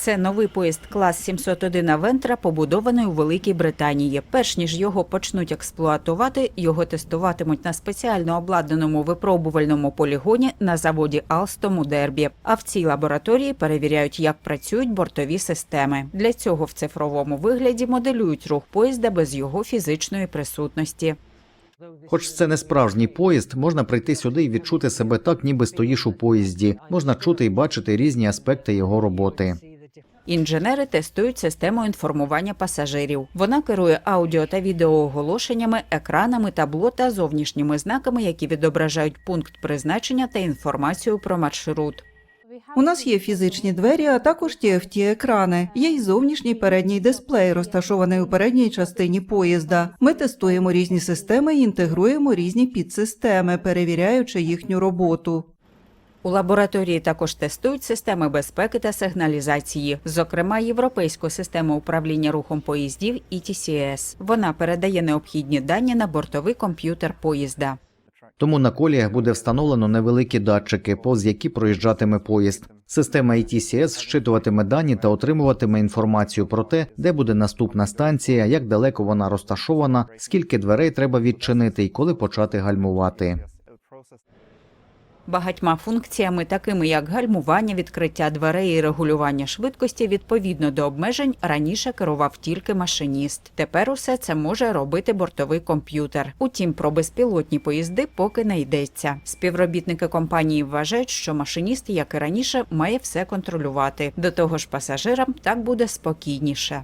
Це новий поїзд клас 701 Авентра, побудований у Великій Британії. Перш ніж його почнуть експлуатувати, його тестуватимуть на спеціально обладнаному випробувальному полігоні на заводі Алстом у Дербі. А в цій лабораторії перевіряють, як працюють бортові системи. Для цього в цифровому вигляді моделюють рух поїзда без його фізичної присутності. Хоч це не справжній поїзд, можна прийти сюди і відчути себе так, ніби стоїш у поїзді. Можна чути і бачити різні аспекти його роботи. Інженери тестують систему інформування пасажирів. Вона керує аудіо та відеооголошеннями, екранами, табло та зовнішніми знаками, які відображають пункт призначення та інформацію про маршрут. У нас є фізичні двері, а також tft екрани. Є й зовнішній передній дисплей, розташований у передній частині поїзда. Ми тестуємо різні системи і інтегруємо різні підсистеми, перевіряючи їхню роботу. У лабораторії також тестують системи безпеки та сигналізації, зокрема європейську систему управління рухом поїздів ETCS. Вона передає необхідні дані на бортовий комп'ютер поїзда. Тому на коліях буде встановлено невеликі датчики, повз які проїжджатиме поїзд. Система ETCS щитуватиме дані та отримуватиме інформацію про те, де буде наступна станція, як далеко вона розташована, скільки дверей треба відчинити і коли почати гальмувати. Багатьма функціями, такими як гальмування, відкриття дверей і регулювання швидкості, відповідно до обмежень, раніше керував тільки машиніст. Тепер усе це може робити бортовий комп'ютер. Утім, про безпілотні поїзди поки не йдеться. Співробітники компанії вважають, що машиніст, як і раніше, має все контролювати. До того ж, пасажирам так буде спокійніше.